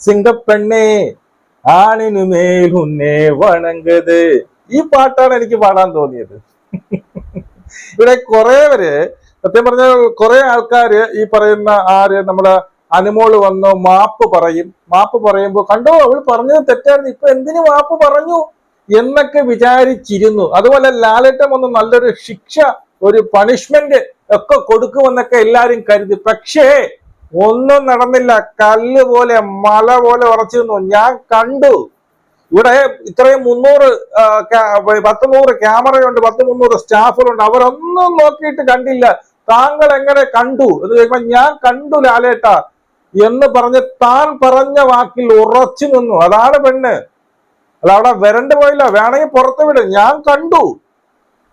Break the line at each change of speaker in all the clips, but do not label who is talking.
സിംഗപ്പെണ്ണേ ആണിനുമേൽ ഉന്നേ വണങ്ങത്. ഈ പാട്ടാണ് എനിക്ക് പാടാൻ തോന്നിയത്. ഇവിടെ കുറെ പേര് സത്യം പറഞ്ഞാൽ കുറെ ആൾക്കാര് ഈ പറയുന്ന ആര് നമ്മുടെ അനുമോൾ വന്ന് മാപ്പ് പറയും. മാപ്പ് പറയുമ്പോൾ കണ്ടോ അവൾ പറഞ്ഞത് തെറ്റായിരുന്നു. ഇപ്പൊ എന്തിനു മാപ്പ് പറഞ്ഞു? എന്നൊക്കെ വിചാരിച്ചിരുന്നു. അതുപോലെ ലാലേട്ടം ഒന്ന് നല്ലൊരു ശിക്ഷ ഒരു പണിഷ്മെന്റ് ഒക്കെ കൊടുക്കുമെന്നൊക്കെ എല്ലാരും കരുതി. പക്ഷേ ഒന്നും നടന്നില്ല. കല്ല് പോലെ മല പോലെ ഉറച്ചു നിന്നു. ഞാൻ കണ്ടു. ഇവിടെ ഇത്രയും മുന്നൂറ് പത്ത് നൂറ് ക്യാമറയുണ്ട് പത്ത് മുന്നൂറ് സ്റ്റാഫുകളുണ്ട്. അവരൊന്നും നോക്കിയിട്ട് കണ്ടില്ല. താങ്കൾ എങ്ങനെ കണ്ടു? എന്ന് ചോദിക്കുമ്പോൾ ഞാൻ കണ്ടു ലാലേട്ട എന്ന് പറഞ്ഞ് താൻ പറഞ്ഞ വാക്കിൽ ഉറച്ചു നിന്നു. അതാണ് പെണ്ണ്. അല്ല അവിടെ വരണ്ട് പോയില്ല. വേണമെങ്കിൽ പുറത്തു വിടും. ഞാൻ കണ്ടു.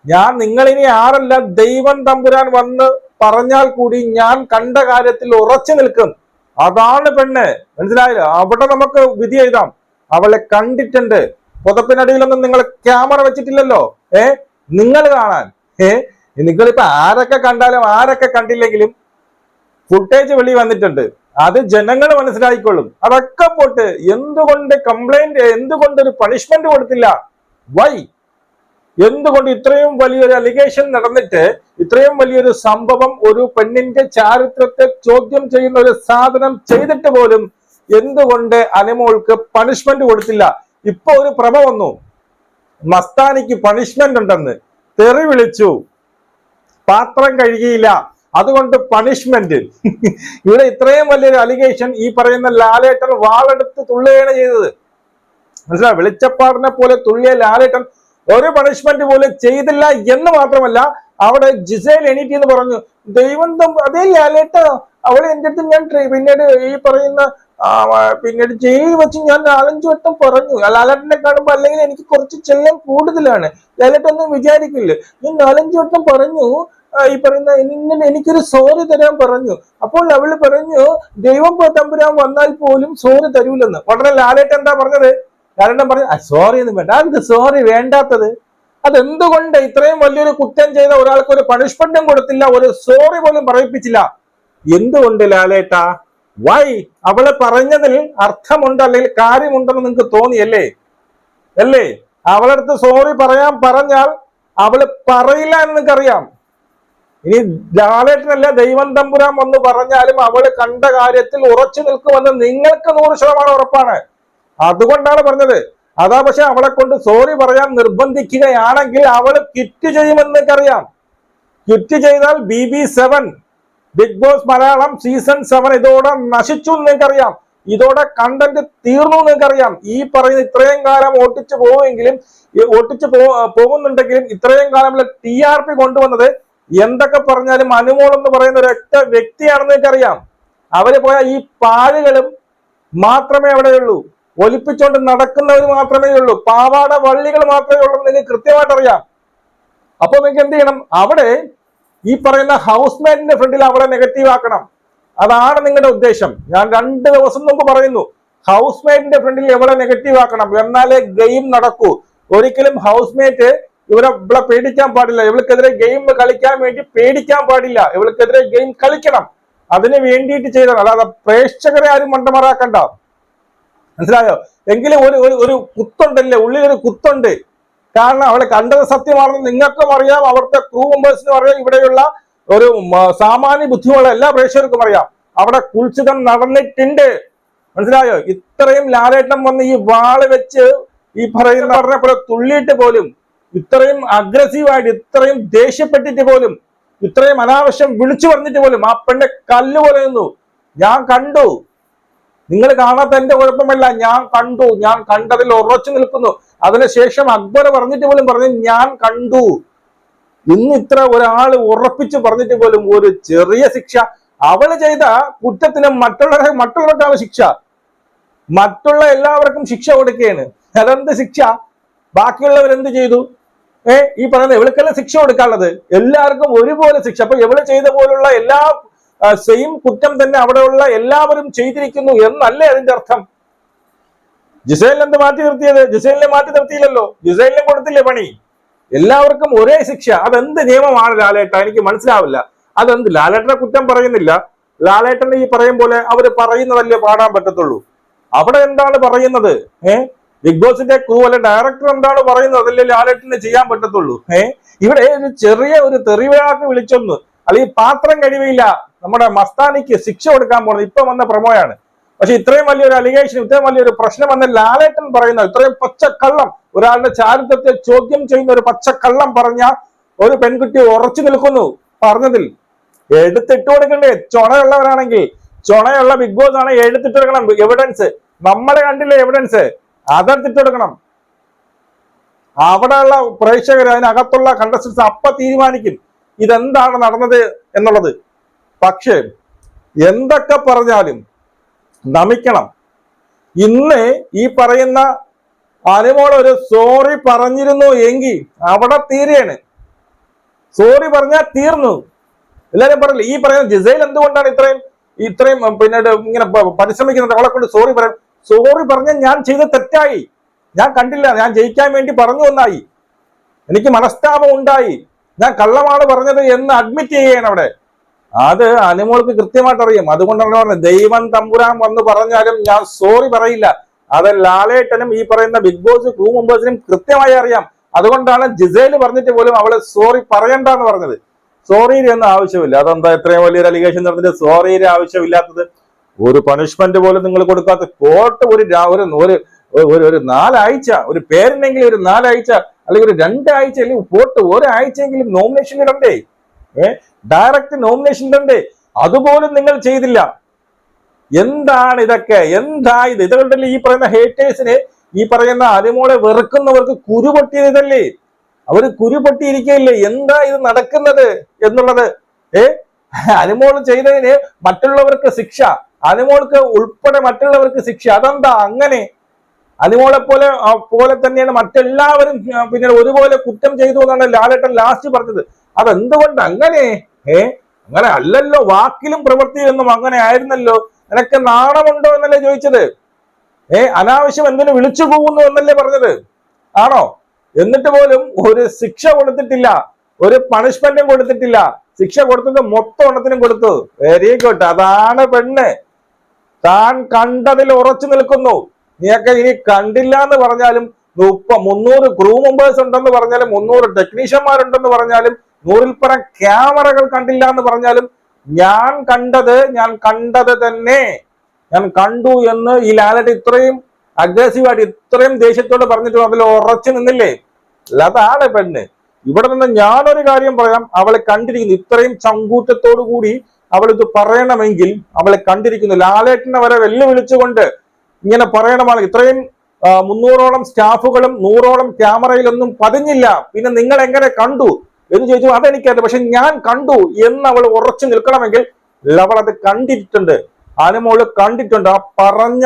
ഞാൻ നിങ്ങളിനി ആരല്ല ദൈവം തമ്പുരാൻ വന്ന് പറഞ്ഞാൽ കൂടി ഞാൻ കണ്ട കാര്യത്തിൽ ഉറച്ചു നിൽക്കും. അതാണ് പെണ്ണ്. മനസ്സിലായില്ല? അവിടെ നമുക്ക് വിധി എഴുതാം. അവളെ കണ്ടിട്ടുണ്ട്. പുതപ്പിനടിയിലൊന്നും നിങ്ങൾ ക്യാമറ വെച്ചിട്ടില്ലല്ലോ. ഏ? നിങ്ങൾ കാണാൻ. ഏ? നിങ്ങളിപ്പോ ആരൊക്കെ കണ്ടാലും ആരൊക്കെ കണ്ടില്ലെങ്കിലും ഫുട്ടേജ് വെളി വന്നിട്ടുണ്ട്. അത് ജനങ്ങൾ മനസ്സിലായിക്കൊള്ളും അതൊക്കെ പോട്ട് എന്തുകൊണ്ട് കംപ്ലൈന്റ് എന്തുകൊണ്ട് ഒരു പണിഷ്മെന്റ് കൊടുത്തില്ല? വൈ എന്തുകൊണ്ട് ഇത്രയും വലിയൊരു അലിഗേഷൻ നടന്നിട്ട് ഇത്രയും വലിയൊരു സംഭവം ഒരു പെണ്ണിന്റെ ചാരിത്രത്തെ ചോദ്യം ചെയ്യുന്ന ഒരു സാധനം ചെയ്തിട്ട് പോലും എന്തുകൊണ്ട് അനുമോൾക്ക് പണിഷ്മെന്റ് കൊടുത്തില്ല? ഇപ്പൊ ഒരു പ്രഭ വന്നു. മസ്താനിക്ക് പണിഷ്മെന്റ് ഉണ്ടെന്ന്. തെറി വിളിച്ചു. പാത്രം കഴുകിയില്ല. അതുകൊണ്ട് പണിഷ്മെന്റ് ഇവിടെ ഇത്രയും വലിയൊരു അലിഗേഷൻ ഈ പറയുന്ന ലാലേട്ടൻ വാളെടുത്ത് തുള്ളുകയാണ് ചെയ്തത്. മനസ്സിലായി? വെളിച്ചപ്പാടിനെ പോലെ തുള്ളിയ ലാലേട്ടൻ ഒരു പണിഷ്മെന്റ് പോലും ചെയ്തില്ല എന്ന് മാത്രമല്ല അവിടെ ജിസേൽ എണീറ്റി എന്ന് പറഞ്ഞു ദൈവം അതേ ലാലേട്ട അവൾ എന്റെ അടുത്ത് ഞാൻ പിന്നീട് ഈ പറയുന്ന പിന്നീട് ജയിൽ വെച്ച് ഞാൻ നാലഞ്ചു വട്ടം പറഞ്ഞു. ലാലേട്ടനെ കാണുമ്പോ അല്ലെങ്കിൽ എനിക്ക് കുറച്ച് ചെല്ലം കൂടുതലാണ്. ലാലേട്ടൊന്നും വിചാരിക്കില്ല. ഞാൻ നാലഞ്ചു വട്ടം പറഞ്ഞു. ഈ പറയുന്ന ഇങ്ങനെ എനിക്കൊരു സോറി തരാൻ പറഞ്ഞു. അപ്പോൾ അവൾ പറഞ്ഞു ദൈവം തമ്പുരാൻ വന്നാൽ പോലും സോറി തരൂലെന്ന്. വളരെ ലാലേട്ടൻ എന്താ പറഞ്ഞത്? ലാലേട്ടൻ പറഞ്ഞു സോറി ഒന്നും വേണ്ട. അത് സോറി വേണ്ടാത്തത്. അതെന്തുകൊണ്ട് ഇത്രയും വലിയൊരു കുറ്റം ചെയ്ത ഒരാൾക്ക് ഒരു പണിഷ്മെന്റും കൊടുത്തില്ല ഒരു സോറി പോലും പറയിപ്പിച്ചില്ല? എന്തുകൊണ്ട് ലാലേട്ട? വൈ അവൾ പറഞ്ഞതിൽ അർത്ഥമുണ്ട് അല്ലെങ്കിൽ കാര്യമുണ്ടെന്ന് നിങ്ങൾക്ക് തോന്നിയല്ലേ? അല്ലേ? അവളടുത്ത് സോറി പറയാൻ പറഞ്ഞാൽ അവൾ പറയില്ല എന്ന് നിങ്ങൾക്കറിയാം ഇനി ലാലേട്ടനല്ല ദൈവം തമ്പുരാൻ വന്ന് പറഞ്ഞാലും അവൾ കണ്ട കാര്യത്തിൽ ഉറച്ചു നിൽക്കുമെന്ന് നിങ്ങൾക്ക് നൂറ് ശതമാനം ഉറപ്പാണ്. അതുകൊണ്ടാണ് പറഞ്ഞത്. അതാ പക്ഷെ അവളെ കൊണ്ട് സോറി പറയാൻ നിർബന്ധിക്കുകയാണെങ്കിൽ അവൾ കിറ്റ് ചെയ്യുമെന്ന് അറിയാം കിറ്റ് ചെയ്താൽ B B seven Big Boss Malayalam season seven ഇതോടെ നശിച്ചു നിങ്ങൾക്കറിയാം ഇതോടെ കണ്ടന്റ് തീർന്നു നിങ്ങൾക്കറിയാം ഈ പറയുന്ന ഇത്രയും കാലം ഓട്ടിച്ചു പോവുമെങ്കിലും ഓട്ടിച്ചു പോകുന്നുണ്ടെങ്കിലും ഇത്രയും കാലം ടി ആർ പി കൊണ്ടുവന്നത് എന്തൊക്കെ പറഞ്ഞാലും അനുമോൾ എന്ന് പറയുന്ന ഒരൊറ്റ വ്യക്തിയാണെന്ന് നിങ്ങൾക്കറിയാം അവർ പോയ ഈ പാഴുകളും മാത്രമേ അവിടെയുള്ളൂ. ഒലിപ്പിച്ചുകൊണ്ട് നടക്കുന്നവർ മാത്രമേ ഉള്ളൂ. പാവാട വള്ളികൾ മാത്രമേ ഉള്ളൂ എന്ന് കൃത്യമായിട്ട് അറിയാം. അപ്പൊ നിങ്ങൾക്ക് എന്ത് ചെയ്യണം? അവിടെ ഈ പറയുന്ന ഹൗസ് മേറ്റിന്റെ ഫ്രണ്ടിൽ അവിടെ നെഗറ്റീവ് ആക്കണം. അതാണ് നിങ്ങളുടെ ഉദ്ദേശം. ഞാൻ രണ്ട് ദിവസം മുമ്പ് പറയുന്നു ഹൗസ് മേറ്റിന്റെ ഫ്രണ്ടിൽ എവിടെ നെഗറ്റീവ് ആക്കണം. എന്നാലേ ഗെയിം നടക്കൂ. ഒരിക്കലും ഹൗസ് മേറ്റ് ഇവരെ ഇവിടെ പേടിക്കാൻ പാടില്ല. ഇവൾക്കെതിരെ ഗെയിം കളിക്കാൻ വേണ്ടി പേടിക്കാൻ പാടില്ല. ഇവൾക്കെതിരെ ഗെയിം കളിക്കണം. അതിന് വേണ്ടിയിട്ട് ചെയ്തതാണ്. അല്ലാതെ പ്രേക്ഷകരെ ആരും മണ്ടമറാക്കണ്ട മനസ്സിലായോ? എങ്കിലും ഒരു ഒരു ഒരു കുത്തുണ്ടല്ലേ? ഉള്ളിൽ ഒരു കുത്തുണ്ട്. കാരണം അവളെ കണ്ടത് സത്യമാണെന്ന് നിങ്ങൾക്കും അറിയാം. അവിടുത്തെ ക്രൂ മെമ്പേഴ്സിനും അറിയാം. ഇവിടെയുള്ള ഒരു സാമാന്യ ബുദ്ധിമുള്ള എല്ലാ പ്രേക്ഷകർക്കും അറിയാം. അവിടെ കുൽസിതം നടന്നിട്ടുണ്ട്. മനസ്സിലായോ? ഇത്രയും ലാലേട്ടം വന്ന് ഈ വാൾ വെച്ച് ഈ പറയുന്ന പറഞ്ഞ പോലെ തുള്ളിയിട്ട് പോലും ഇത്രയും അഗ്രസീവായിട്ട് ഇത്രയും ദേഷ്യപ്പെട്ടിട്ട് പോലും ഇത്രയും അനാവശ്യം വിളിച്ചു പറഞ്ഞിട്ട് പോലും ആ പെണ്ണെ കല്ല് പോലെ നിന്നു. ഞാൻ കണ്ടു. നിങ്ങൾ കാണാത്ത എന്റെ കുഴപ്പമല്ല. ഞാൻ കണ്ടു. ഞാൻ കണ്ടതിൽ ഉറച്ചു നിൽക്കുന്നു. അതിനുശേഷം അക്ബർ പറഞ്ഞിട്ട് പോലും പറഞ്ഞു ഞാൻ കണ്ടു. ഇന്ന് ഇത്ര ഒരാൾ ഉറപ്പിച്ച് പറഞ്ഞിട്ട് പോലും ഒരു ചെറിയ ശിക്ഷ. അവൾ ചെയ്ത കുറ്റത്തിന് മറ്റുള്ളവരെ മറ്റുള്ളവർക്കാണ് ശിക്ഷ. മറ്റുള്ള എല്ലാവർക്കും ശിക്ഷ കൊടുക്കുകയാണ്. അതെന്ത് ശിക്ഷ? ബാക്കിയുള്ളവർ എന്ത് ചെയ്തു? ഏ ഈ പറയുന്ന എവിടെക്കല്ല ശിക്ഷ കൊടുക്കാനുള്ളത്? എല്ലാവർക്കും ഒരുപോലെ ശിക്ഷ. അപ്പൊ എവിടെ ചെയ്ത പോലുള്ള എല്ലാ സെയിം കുറ്റം തന്നെ അവിടെയുള്ള എല്ലാവരും ചെയ്തിരിക്കുന്നു എന്നല്ലേ അതിന്റെ അർത്ഥം? ജിസൈലിനെ എന്ത് മാറ്റി നിർത്തിയത്? ജിസൈലിനെ മാറ്റി നിർത്തിയില്ലല്ലോ. ജിസൈലിനെ കൊടുത്തില്ലേ പണി? എല്ലാവർക്കും ഒരേ ശിക്ഷ. അതെന്ത് നിയമമാണ് ലാലേട്ട? എനിക്ക് മനസ്സിലാവില്ല. അതെന്ത്? ലാലേട്ടനെ കുറ്റം പറയുന്നില്ല. ലാലേട്ടൻ ഈ പറയും പോലെ അവർ പറയുന്നതല്ലേ പാടാൻ പറ്റത്തുള്ളൂ. അവിടെ എന്താണ് പറയുന്നത്? ഏഹ് ബിഗ് ബോസിന്റെ ക്രൂ അല്ലെ ഡയറക്ടർ എന്താണ് പറയുന്നത്? അതല്ലേ ലാലേട്ടന് ചെയ്യാൻ പറ്റത്തുള്ളൂ. ഏഹ് ഇവിടെ ഒരു ചെറിയ ഒരു തെറിവാക്ക് വിളിച്ചൊന്ന്. അല്ലെങ്കിൽ പാത്രം കഴിവില്ല. നമ്മുടെ മസ്താനിക്ക് ശിക്ഷ കൊടുക്കാൻ പോകുന്നത് ഇപ്പൊ വന്ന പ്രമോയാണ്. പക്ഷെ ഇത്രയും വലിയൊരു അലിഗേഷൻ ഇത്രയും വലിയൊരു പ്രശ്നം വന്ന ലാലേട്ടൻ പറയുന്ന ഇത്രയും പച്ചക്കള്ളം ഒരാളുടെ ചാരിത്രത്തെ ചോദ്യം ചെയ്യുന്ന ഒരു പച്ചക്കള്ളം പറഞ്ഞ ഒരു പെൺകുട്ടി ഉറച്ചു നിൽക്കുന്നു. പറഞ്ഞതിൽ എടുത്തിട്ട് കൊടുക്കണ്ടേ? ചൊണയുള്ളവരാണെങ്കിൽ ചൊണയുള്ള ബിഗ് ബോസ് ആണ് എടുത്തിട്ട് കൊടുക്കണം. എവിഡൻസ് നമ്മളെ കണ്ടില്ലേ എവിഡൻസ് അതെടുത്തിട്ട് കൊടുക്കണം. അവിടെയുള്ള പ്രേക്ഷകർ അതിനകത്തുള്ള കണ്ടസ്റ്റൻസ് അപ്പൊ തീരുമാനിക്കും. ഇതെന്താണ് നടന്നത് എന്നുള്ളത്. പക്ഷേ എന്തൊക്കെ പറഞ്ഞാലും നമിക്കണം. ഇന്ന് ഈ പറയുന്ന അനുമോൾ ഒരു സോറി പറഞ്ഞിരുന്നു എങ്കിൽ അവിടെ തീരെയാണ് സോറി പറഞ്ഞാൽ തീർന്നു. എല്ലാരും പറയില്ല ഈ പറയുന്ന ജിസൈൽ എന്തുകൊണ്ടാണ് ഇത്രയും ഇത്രയും പിന്നെ ഇങ്ങനെ പരിശ്രമിക്കുന്നത്? അവളെ കൊണ്ട് സോറി പറയാൻ സോറി പറഞ്ഞ ഞാൻ ചെയ്ത തെറ്റായി. ഞാൻ കണ്ടില്ല ഞാൻ ജയിക്കാൻ വേണ്ടി പറഞ്ഞു എന്നായി. എനിക്ക് മനസ്താപം ഉണ്ടായി. ഞാൻ കള്ളമാണ് പറഞ്ഞത് എന്ന് അഡ്മിറ്റ് ചെയ്യുകയാണ് അവിടെ. അത് അനുമോൾക്ക് കൃത്യമായിട്ട് അറിയാം അതുകൊണ്ടാണ് പറഞ്ഞത് ദൈവം തമ്പുരാൻ വന്ന് പറഞ്ഞാലും ഞാൻ സോറി പറയില്ല. അത് ലാലേട്ടനും ഈ പറയുന്ന ബിഗ് ബോസ് ക്രൂ മെമ്പേഴ്സിനും കൃത്യമായി അറിയാം. അതുകൊണ്ടാണ് ജിസേൽ പറഞ്ഞിട്ട് പോലും അവൾ സോറി പറയണ്ട എന്ന് പറഞ്ഞത് സോറിയുടെ ഒന്നും ആവശ്യമില്ല. അതെന്താ ഇത്രയും വലിയൊരു അലിഗേഷൻ നടന്നിട്ട് സോറിയുടെ ആവശ്യമില്ലാത്തത്? ഒരു പണിഷ്മെന്റ് പോലും നിങ്ങൾ കൊടുക്കാത്ത കോട്ട് ഒരു ഒരു ഒരു ഒരു നാലാഴ്ച ഒരു പേരുണ്ടെങ്കിൽ ഒരു നാലാഴ്ച അല്ലെങ്കിൽ ഒരു രണ്ടാഴ്ച അല്ലെങ്കിൽ പോട്ട് ഒരാഴ്ചയെങ്കിലും നോമിനേഷൻ ഇടണ്ടേ? ഡയറക്റ്റ് നോമിനേഷൻ ഉണ്ട് അതുപോലും നിങ്ങൾ ചെയ്തില്ല. എന്താണ് ഇതൊക്കെ? എന്താ ഇത്? ഇതുകൊണ്ടല്ലേ ഈ പറയുന്ന ഹേറ്റേഴ്സിന് ഈ പറയുന്ന അരിമോളെ വെറുക്കുന്നവർക്ക് കുരുപൊട്ടിയതല്ലേ അവർ കുരുപൊട്ടിയിരിക്കുകയില്ലേ എന്താ ഇത് നടക്കുന്നത് എന്നുള്ളത്? ഏ? അനുമോൾ ചെയ്തതിന് മറ്റുള്ളവർക്ക് ശിക്ഷ. അനുമോൾക്ക് ഉൾപ്പെടെ മറ്റുള്ളവർക്ക് ശിക്ഷ. അതെന്താ അങ്ങനെ? അനുമോളെ പോലെ പോലെ തന്നെയാണ് മറ്റെല്ലാവരും പിന്നെ ഒരുപോലെ കുറ്റം ചെയ്തു എന്നാണ് ലാലേട്ടൻ ലാസ്റ്റ് പറഞ്ഞത്. അതെന്തുകൊണ്ട് അങ്ങനെ ഏ അങ്ങനെ അല്ലല്ലോ വാക്കിലും പ്രവൃത്തിയിലൊന്നും അങ്ങനെ ആയിരുന്നല്ലോ. നിനക്ക് നാണമുണ്ടോ എന്നല്ലേ ചോദിച്ചത്? ഏ അനാവശ്യം എന്തിനു വിളിച്ചു പോകുന്നു എന്നല്ലേ പറഞ്ഞത്? ആണോ? എന്നിട്ട് പോലും ഒരു ശിക്ഷ കൊടുത്തിട്ടില്ല. ഒരു പണിഷ്മെന്റും കൊടുത്തിട്ടില്ല. ശിക്ഷ കൊടുത്തത് മൊത്തം എണ്ണത്തിനും കൊടുത്തു. വെരി ഗുഡ് അതാണ് പെണ്ണ്. താൻ കണ്ടതിൽ ഉറച്ചു നിൽക്കുന്നു. നീയൊക്കെ ഇനി കണ്ടില്ല എന്ന് പറഞ്ഞാലും മുപ്പ മുന്നൂറ് ക്രൂ മെമ്പേഴ്സ് ഉണ്ടെന്ന് പറഞ്ഞാലും മുന്നൂറ് ടെക്നീഷ്യന്മാരുണ്ടെന്ന് പറഞ്ഞാലും നൂറിൽ പരം ക്യാമറകൾ കണ്ടില്ല എന്ന് പറഞ്ഞാലും ഞാൻ കണ്ടത് ഞാൻ കണ്ടത് തന്നെ. ഞാൻ കണ്ടു എന്ന് ഈ ലാലറ്റ് ഇത്രയും അഗ്രസീവായിട്ട് ഇത്രയും ദേഷ്യത്തോട് പറഞ്ഞിട്ട് അതിൽ ഉറച്ചു നിന്നില്ലേ? ആളെ പെണ്ണ്. ഇവിടെ നിന്ന് ഞാനൊരു കാര്യം പറയാം. അവളെ കണ്ടിരിക്കുന്നു. ഇത്രയും ചങ്കൂറ്റത്തോടു കൂടി അവളിത് പറയണമെങ്കിൽ അവളെ കണ്ടിരിക്കുന്നു. ലാലേട്ടനെ വരെ വെല്ലുവിളിച്ചുകൊണ്ട് ഇങ്ങനെ പറയണമാണ്. ഇത്രയും മുന്നൂറോളം സ്റ്റാഫുകളും നൂറോളം ക്യാമറയിലൊന്നും പതിഞ്ഞില്ല. പിന്നെ നിങ്ങൾ എങ്ങനെ കണ്ടു? എന്ന് ചോദിച്ചു അതെനിക്കറിയാം പക്ഷെ ഞാൻ കണ്ടു എന്ന് അവൾ ഉറച്ചു നിൽക്കണമെങ്കിൽ അവൾ അത് കണ്ടിട്ടുണ്ട്. അനുമോൾ കണ്ടിട്ടുണ്ട്. ആ പറഞ്ഞ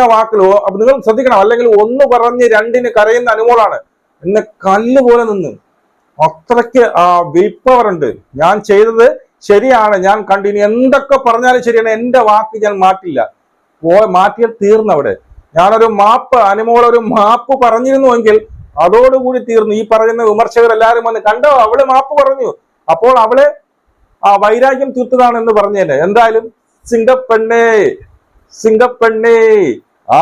അപ്പൊ നിങ്ങൾ ശ്രദ്ധിക്കണം. അല്ലെങ്കിൽ ഒന്ന് പറഞ്ഞ് രണ്ടിന് കരയുന്ന അനുമോളാണ്. എന്നെ കല്ല് പോലെ നിന്ന്. അത്രയ്ക്ക് ആ വിൽ പവർ ഉണ്ട്. ഞാൻ ചെയ്തത് ശരിയാണ്. ഞാൻ കണ്ടു. ഇനി എന്തൊക്കെ പറഞ്ഞാലും ശരിയാണ്. എന്റെ വാക്ക് ഞാൻ മാറ്റില്ല. പോ മാറ്റിയാൽ തീർന്നവിടെ ഞാനൊരു മാപ്പ് അനുമോളൊരു മാപ്പ് പറഞ്ഞിരുന്നുവെങ്കിൽ അതോടുകൂടി തീർന്നു. ഈ പറയുന്ന വിമർശകർ എല്ലാവരും വന്ന് കണ്ടോ? അവൾ മാപ്പ് പറഞ്ഞു. അപ്പോൾ അവളെ ആ വൈരാഗ്യം തീർത്തതാണ് എന്ന് പറഞ്ഞേനെ. എന്തായാലും സിംഗപ്പെണ്ണേ സിംഗപ്പെണ്ണേ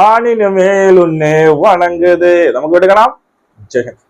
ആണിന് മേലുന്നേ വണങ്ങത്. നമുക്ക് ജയ് ഹിന്ദ്.